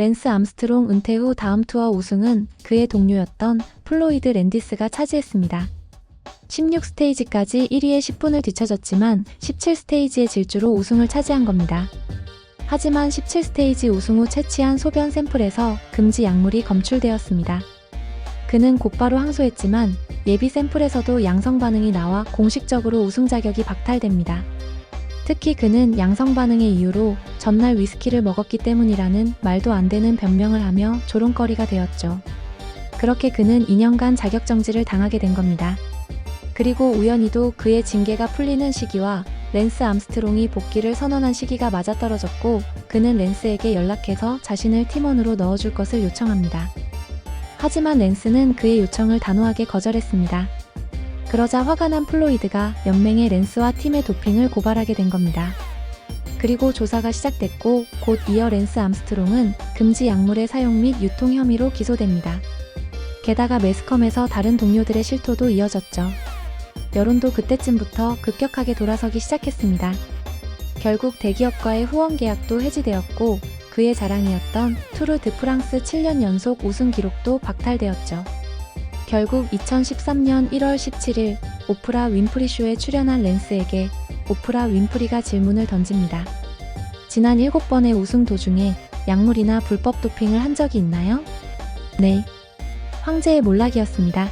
랜스 암스트롱 은퇴 후 다음 투어 우승은 그의 동료였던 플로이드 랜디스가 차지했습니다. 16스테이지까지 1위에 10분을 뒤쳐졌지만 17스테이지의 질주로 우승을 차지한 겁니다. 하지만 17스테이지 우승 후 채취한 소변 샘플에서 금지 약물이 검출되었습니다. 그는 곧바로 항소했지만 예비 샘플에서도 양성 반응이 나와 공식적으로 우승 자격이 박탈됩니다. 특히 그는 양성 반응의 이유로 전날 위스키를 먹었기 때문이라는 말도 안 되는 변명을 하며 조롱거리가 되었죠. 그렇게 그는 2년간 자격 정지를 당하게 된 겁니다. 그리고 우연히도 그의 징계가 풀리는 시기와 랜스 암스트롱이 복귀를 선언한 시기가 맞아떨어졌고 그는 랜스에게 연락해서 자신을 팀원으로 넣어줄 것을 요청합니다. 하지만 랜스는 그의 요청을 단호하게 거절했습니다. 그러자 화가 난 플로이드가 연맹의 랜스와 팀의 도핑을 고발하게 된 겁니다. 그리고 조사가 시작됐고 곧 이어 랜스 암스트롱은 금지 약물의 사용 및 유통 혐의로 기소됩니다. 게다가 매스컴에서 다른 동료들의 실토도 이어졌죠. 여론도 그때쯤부터 급격하게 돌아서기 시작했습니다. 결국 대기업과의 후원 계약도 해지되었고 그의 자랑이었던 투르 드 프랑스 7년 연속 우승 기록도 박탈되었죠. 결국 2013년 1월 17일 오프라 윈프리 쇼에 출연한 랜스에게 오프라 윈프리가 질문을 던집니다. 지난 7번의 우승 도중에 약물이나 불법 도핑을 한 적이 있나요? 네. 황제의 몰락이었습니다.